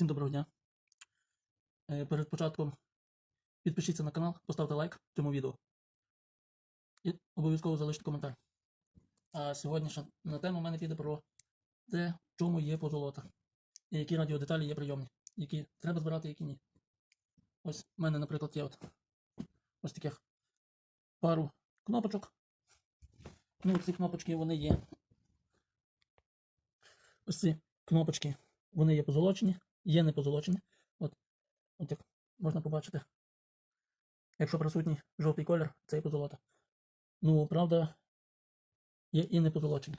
Всім доброго дня. Е, Перед початком підпишіться на канал, поставте лайк цьому відео. І обов'язково залиште коментар. А сьогоднішня на тему в мене піде про те, в чому є позолота. І які радіодеталі є прийомні, які треба збирати, які ні. Ось в мене, наприклад, є от ось таких пару кнопочок. Ну, ці кнопочки вони є. Ось ці кнопочки, вони є позолочені, є не позолочені. От, от як можна побачити. Якщо присутній жовтий колір, це і позолота. Ну, правда, є і не позолочені.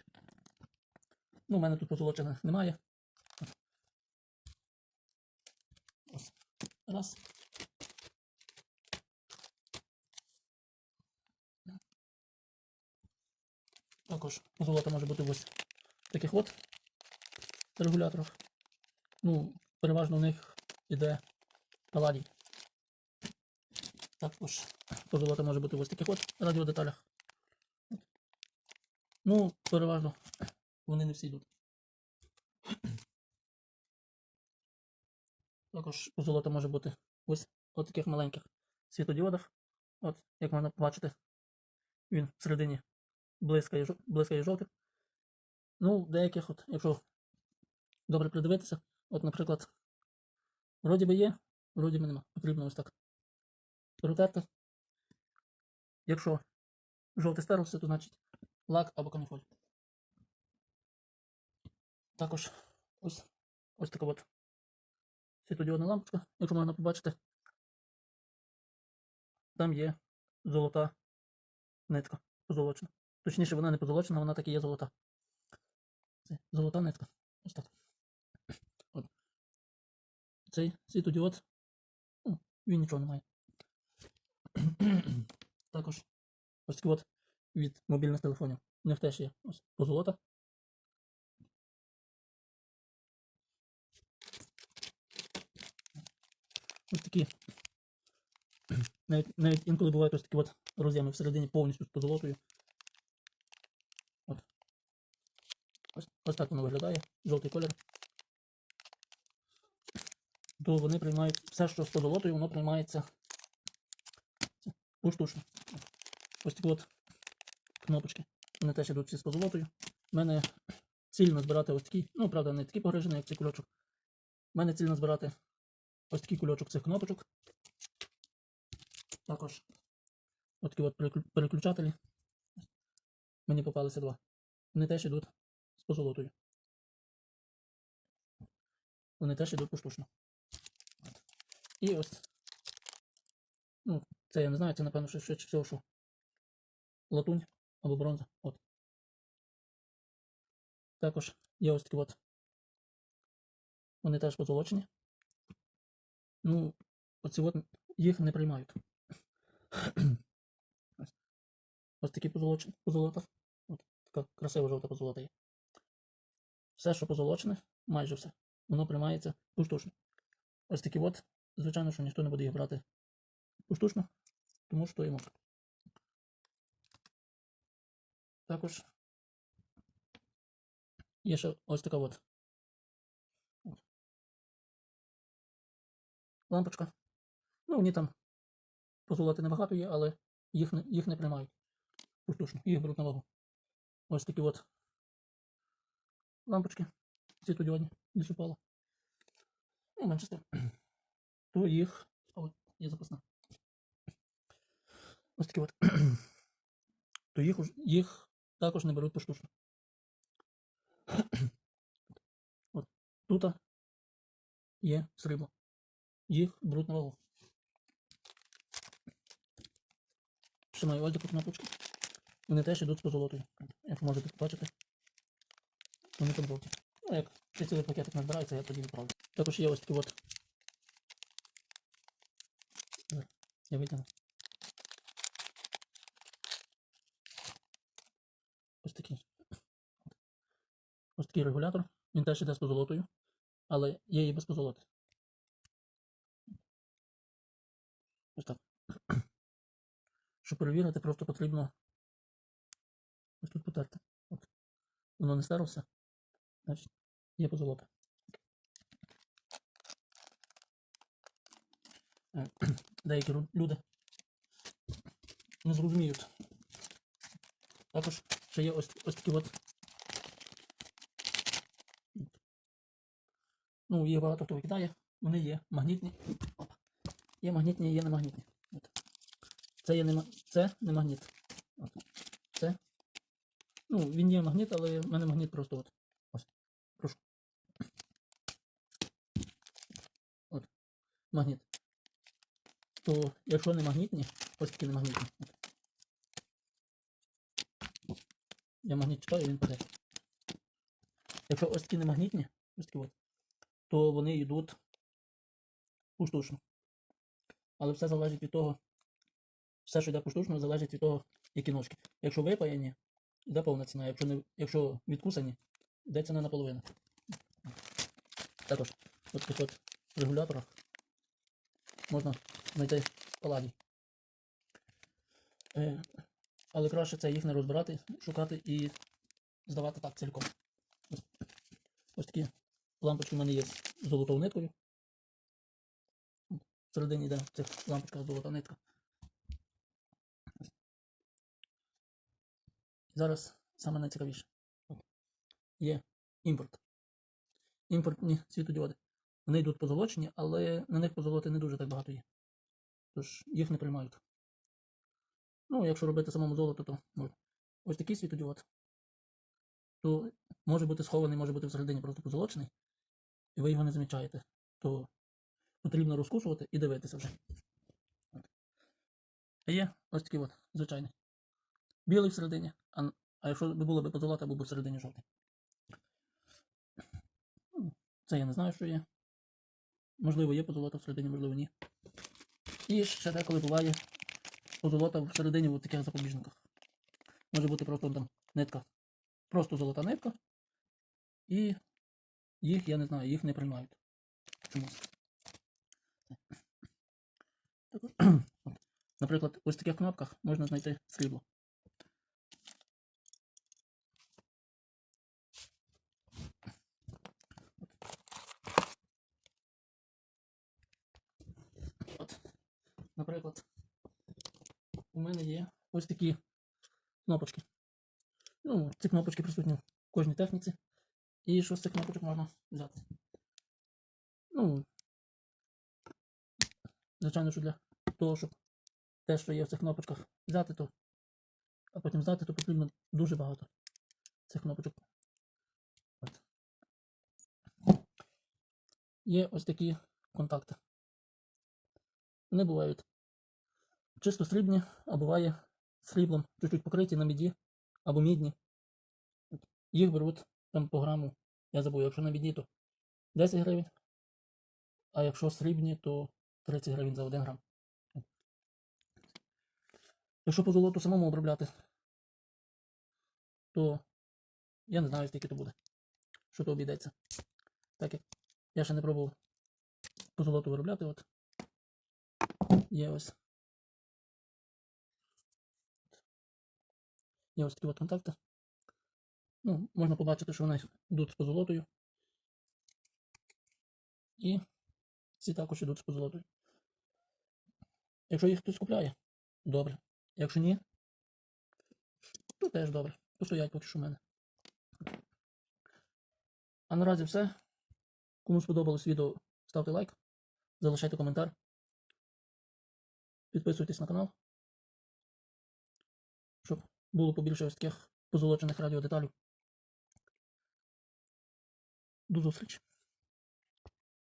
Ну, у мене тут позолочених немає. Ось. Раз. Також позолота може бути ось в таких от регуляторах. Ну, переважно в них іде паладій. Також позолота може бути в ось таких от радіодеталях. Ну, переважно вони не всі йдуть. Також позолота може бути ось от таких маленьких світодіодах. От, як можна побачити, він всередині блискає, блискає жовтим. Ну, деяких, от, якщо добре придивитися, от, наприклад, вроді би є, вроді би нема. Потрібно ось так протерти. Якщо жовтий стерлося, то значить лак або каніфоль. Також ось, ось така от світодіодна лампочка, якщо можна побачити. Там є золота нитка позолочена. Точніше, вона не позолочена, вона так і є золота. Це золота нитка. Ось так. Цей світодіод. Ну, він нічого не має. Також ось такий от від мобільних телефонів. У них теж є ось позолота. Ось такі. Навіть, навіть інколи бувають ось такі от роз'єми всередині повністю з позолотою. От. Ось, ось так воно виглядає. Жовтий колір. То вони приймають все, що з позолотою, воно приймається поштучно. Ось такі от кнопочки. Вони теж йдуть всі з позолотою. У мене цільно збирати ось такі, ну, правда, не такі погрижені, як цей кульочок. У мене цільно збирати ось такий кульочок цих кнопочок. Також ось такі от переключателі. Мені попалися два. Вони теж йдуть з позолотою. Вони теж йдуть поштучно. І ось. Ну, це я не знаю, це напевно що швидше всього, що латунь або бронза. От. Також є ось такі от. Вони теж позолочені. Ну, оці от їх не приймають. Ось. Ось такі позолочені, позолота. От така красива жовта позолота є. Все, що позолочене, майже все, воно приймається поштучно. Ось такі от, звичайно, що ніхто не буде їх брати поштучно, тому що йому. Також є ще ось така от. Лампочка. Ну, вони там позолоти небагато є, але їх не, їх не приймають. Поштучно, їх беруть на вагу. Ось такі от лампочки світодіодні, десь упало. Ну, менше з тим. То їх. От є запасна. Ось такі от. То їх, їх також не беруть поштучно. От тут є срібло. Їх беруть на вагу. Ще маю ось таку кнопочку. Вони теж йдуть з позолотою. Як можете побачити. Вони там жовті. Ну, як цілий пакетик назбирається, я тоді відправлю. Також є ось такі от. Я витягну. Ось такий. Ось такий регулятор. Він теж йде з позолотою, але є і без позолоти. Ось так. Щоб перевірити, просто потрібно ось тут потерти. От. Воно не стерлося. Значить, є позолота. Деякі люди не зрозуміють. Також ще є ось, ось такі от. Ну, їх багато хто викидає. Вони є магнітні. Опа. Є магнітні, є немагнітні. От. Це є не, це не магніт. От. Це. Ну, він є магніт, але в мене магніт просто от. Ось. Прошу. От. Магніт. То якщо не магнітні, ось такі не магнітні. Я магніт читаю, він паде. Якщо ось такі не магнітні, ось такі от, то вони йдуть поштучно. Але все залежить від того, все, що йде поштучно, залежить від того, які ножки. Якщо випаяні, йде повна ціна. Якщо, не, якщо відкусані, йде ціна наполовину. Також от таких от регуляторах можна знайти паладій. Е, але краще це їх не розбирати, шукати і здавати так цілком. Ось, такі лампочки в мене є з золотою ниткою. Всередині йде в цих лампочках золота нитка. Зараз саме найцікавіше. Є імпорт. Імпортні світодіоди. Вони йдуть позолочені, але на них позолоти не дуже так багато є. Тож їх не приймають. Ну, якщо робити самому золото, то. Ось такий світодіод. То може бути схований, може бути всередині просто позолочений, і ви його не замічаєте. То потрібно розкусувати і дивитися вже. А є ось такий от, звичайний. Білий всередині, а, а якщо б було б позолота, був би всередині жовтий. Ну, Це я не знаю, що є. Можливо, є позолота всередині, можливо, ні. І ще деколи буває позолота всередині в таких запобіжниках. Може бути просто там нитка. Просто золота нитка. І їх, я не знаю, їх не приймають. Чомусь. Наприклад, ось в таких кнопках можна знайти срібло. От. Наприклад, у мене є ось такі кнопочки. Ну, ці кнопочки присутні в кожній техніці. І що з цих кнопочок можна взяти? Ну, звичайно, що для того, щоб те, що є в цих кнопочках, взяти, то, а потім здати, то потрібно дуже багато цих кнопочок. От. Є ось такі контакти. Вони бувають чисто срібні, а буває сріблом чуть-чуть покриті на міді або мідні. Їх беруть там по граму. Я забув, якщо на міді, то 10 гривень, а якщо срібні, то 30 гривень за 1 грам. Якщо по золоту самому обробляти, то я не знаю, скільки то буде. Що то обійдеться. Так як я ще не пробував по золоту виробляти, от є ось. Є ось такі от контакти. Ну, можна побачити, що вони йдуть з позолотою. І ці також йдуть з позолотою. Якщо їх хтось купляє, добре. Якщо ні, то теж добре. Постоять поки що в мене. А наразі все. Кому сподобалось відео, ставте лайк, залишайте коментар. Підписуйтесь на канал, було побільше ось таких позолочених радіодеталів. До зустрічі!